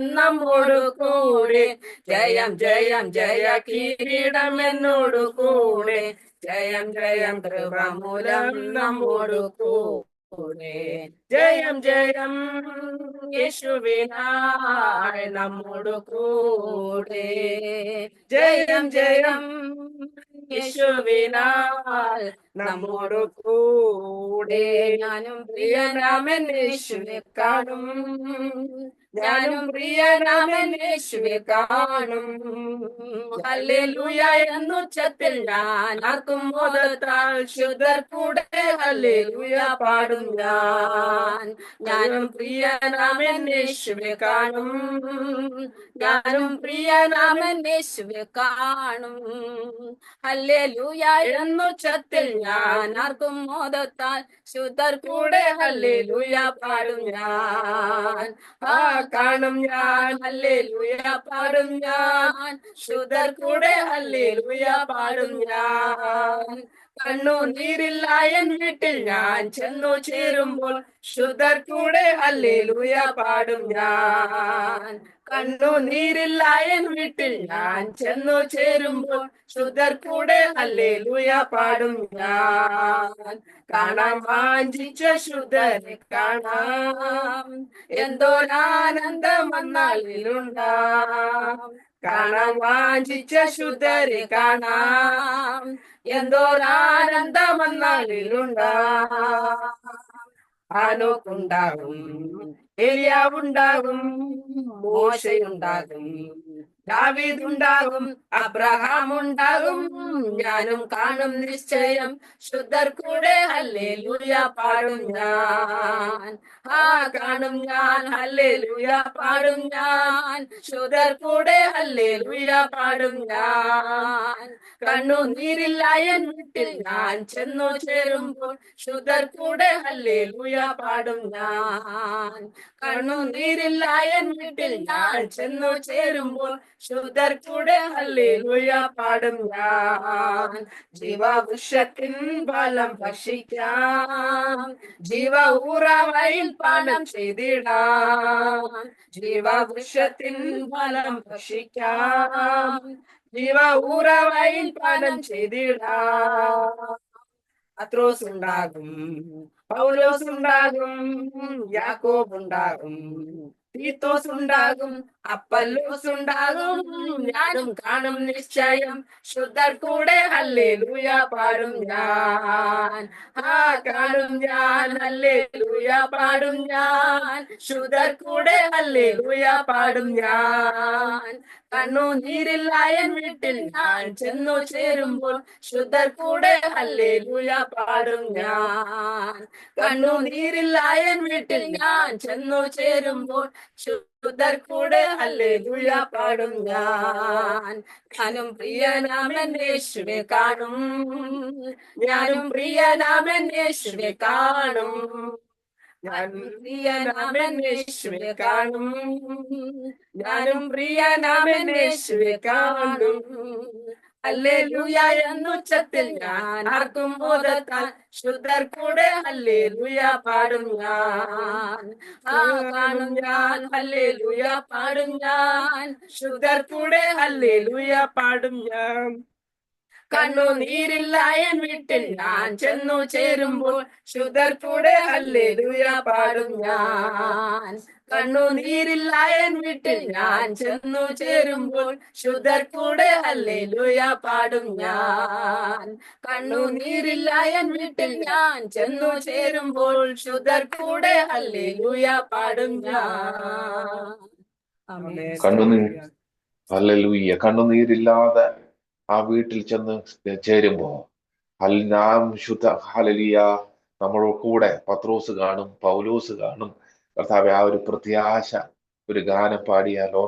നമ്മോട് കൂടെ. ജയം ജയം ജയ കിരീടം എന്നോടു കൂടെ. ജയം ജയം കൃപമൂലം നമ്മോടു കൂടെ. ജയം ജയം യേശുവിനായ നമ്മോടു കൂടെ. ജയം ജയം യേശുവിനാൽ നമ്മോടു കൂടെ. ഞാനും പ്രിയനാമൻ യേശുവിനെ കാണും. ഞാനും പ്രിയനാമൻ യേശുവെ കാണും. ഹല്ലേലൂയ എന്നുച്ചത്തിൽ ഞാൻ ആർക്കും മോദത്താൽ ശുദ്ധർ കൂടെ ഹല്ലേലൂയ പാടും ഞാൻ. ഞാനും പ്രിയനാമൻ യേശുവെ കാണും. ഞാനും പ്രിയനാമൻ യേശുവെ കാണും. ഹല്ലേലൂയ എന്നുച്ചത്തിൽ ഞാൻ ആർക്കും മോദത്താൽ ശുദ്ധർ കൂടെ ഹല്ലേലൂയ പാടും ഞാൻ. കാണും ഞാൻ. ഹല്ലേലൂയ പാടും ഞാൻ. ശുദ്ധർ കൂടെ ഹല്ലേലൂയ പാടും ഞാൻ. കണ്ണു നീരില്ല എൻ വീട്ടിൽ ഞാൻ ചെന്നു ചേരുമ്പോൾ ശുദ്ധർ കൂടെ ഹല്ലേലൂയ പാടും ഞാൻ. കണ്ണു നീരില്ല എൻ വീട്ടിൽ ഞാൻ ചെന്നു ചേരുമ്പോൾ ശുദ്ധർ കൂടെ ഹല്ലേലൂയ പാടും ഞാൻ. കാണാൻ വാഞ്ചിച്ച ശുദ്ധരെ കാണാം. എന്തോരാനന്ദം വന്നാളിലുണ്ടാം. കാണാൻ വാഞ്ചിച്ച ശുദ്ധരെ കാണാം. എന്തോരാനന്ദം വന്നാളിലുണ്ടാം ആനോക്കുണ്ടാകും എലിയാവുണ്ടാകും മോശയുണ്ടാകും. ദാവീദുണ്ടാകും. അബ്രഹാം ഉണ്ടാകും ഞാനും കാണും നിശ്ചയം. ശുദ്ധർ കൂടെ ഹല്ലേ ലൂയ പാടും ഞാൻ. ആ കാണും ഞാൻ. ഹല്ലേ ലൂയ പാടും ഞാൻ. ശുദ്ധർ കൂടെ ഹല്ലേ ലൂയ പാടും ഞാൻ. കണ്ണു നീരില്ല എൻ വീട്ടിൽ ഞാൻ ചെന്നു ചേരുമ്പോൾ ശുദ്ധർ കൂടെ ഹല്ലേ ലൂയ പാടും ഞാൻ. കണ്ണു നീരില്ല എൻ വീട്ടിൽ ഞാൻ ചെന്നു ചേരുമ്പോൾ ശുദ്ധർ കൂടെ ഹല്ലേലൂയ പാടും ഞാൻ. ജീവവൃക്ഷത്തിൻ ഫലം ഭക്ഷിക്കാം. ജീവ ഊറവയിൽ പാനം ചെയ്തിടാം. ജീവവൃക്ഷത്തിൻ ഫലം ഭക്ഷിക്കാം. ജീവ ഊറാവയിൽ പാനം ചെയ്തിടാം പത്രോസ് ഉണ്ടാകും പൗലോസ് ഉണ്ടാകും യാക്കോബ് ഉണ്ടാകും തീത്തോസ് ഉണ്ടാകും അപ്പല്ലോസ് ഉണ്ടാകും ഞാനും കാണും നിശ്ചയം. ശുദ്ധർ കൂടെ ഹല്ലേ ലൂയ പാടും ഞാൻ. ആ കാണും ഞാൻ അല്ലേ ലൂയ പാടും ഞാൻ. ശുദ്ധർ കൂടെ ഹല്ലേ ലൂയ പാടും ഞാൻ. കണ്ണു നീരില്ലായൻ വീട്ടിൽ ഞാൻ ചെന്നു ചേരുമ്പോൾ ശുദ്ധർ കൂടെ ഹല്ലേ ലൂയ പാടും ഞാൻ. കണ്ണു നീരില്ലായൻ വീട്ടിൽ ഞാൻ ചെന്നു ചേരുമ്പോൾ ശുദ്ധർ കൂടെ ലൂയ പാടും ഞാൻ. ഞാനും പ്രിയനാമൻ യേശുവെ കാണും. ഞാനും പ്രിയനാമൻ യേശുവെ കാണും. പ്രിയനാമൻ യേശുവെ കാണും. ഞാനും പ്രിയനാമൻ യേശുവെ കാണും. ഹല്ലേലൂയ എന്നുച്ചത്തിൽ ഞാൻ ആർക്കും ബോധത്താൽ ശുദ്ധർ കൂടെ ഹല്ലേലൂയ പാടും ഞാൻ. ആ കാണും ഞാൻ ഹല്ലേലൂയ പാടും ഞാൻ. ശുദ്ധർ കൂടെ ഹല്ലേലൂയ പാടും ഞാൻ. കണ്ണു നീരില്ല എൻ വീട്ടിൽ ഞാൻ ചെന്നു ചേരുമ്പോൾ ശുദ്ധർ കൂടെ അല്ലേ പാടും ഞാൻ. കണ്ണു നീരില്ല എൻ വീട്ടിൽ ഞാൻ ചെന്നു ചേരുമ്പോൾ ശുദ്ധർ കൂടെ ഹല്ലേലൂയ പാടും ഞാൻ. കണ്ണു നീരില്ല എൻ വീട്ടിൽ ഞാൻ ചെന്നു ചേരുമ്പോൾ ശുദ്ധർ കൂടെ ഹല്ലേലൂയ പാടും ഞാൻ. കണ്ണുനീർ ഹല്ലേലൂയ. കണ്ണുനീരില്ലാതെ ആ വീട്ടിൽ ചെന്ന് ചേരുമ്പോ അൽ ശുദ്ധ ഹലലിയ കൂടെ പത്രോസ് കാണും പൗലോസ് കാണും. കർത്താവെ ആ ഒരു പ്രത്യാശ ഒരു ഗാനം പാടിയാലോ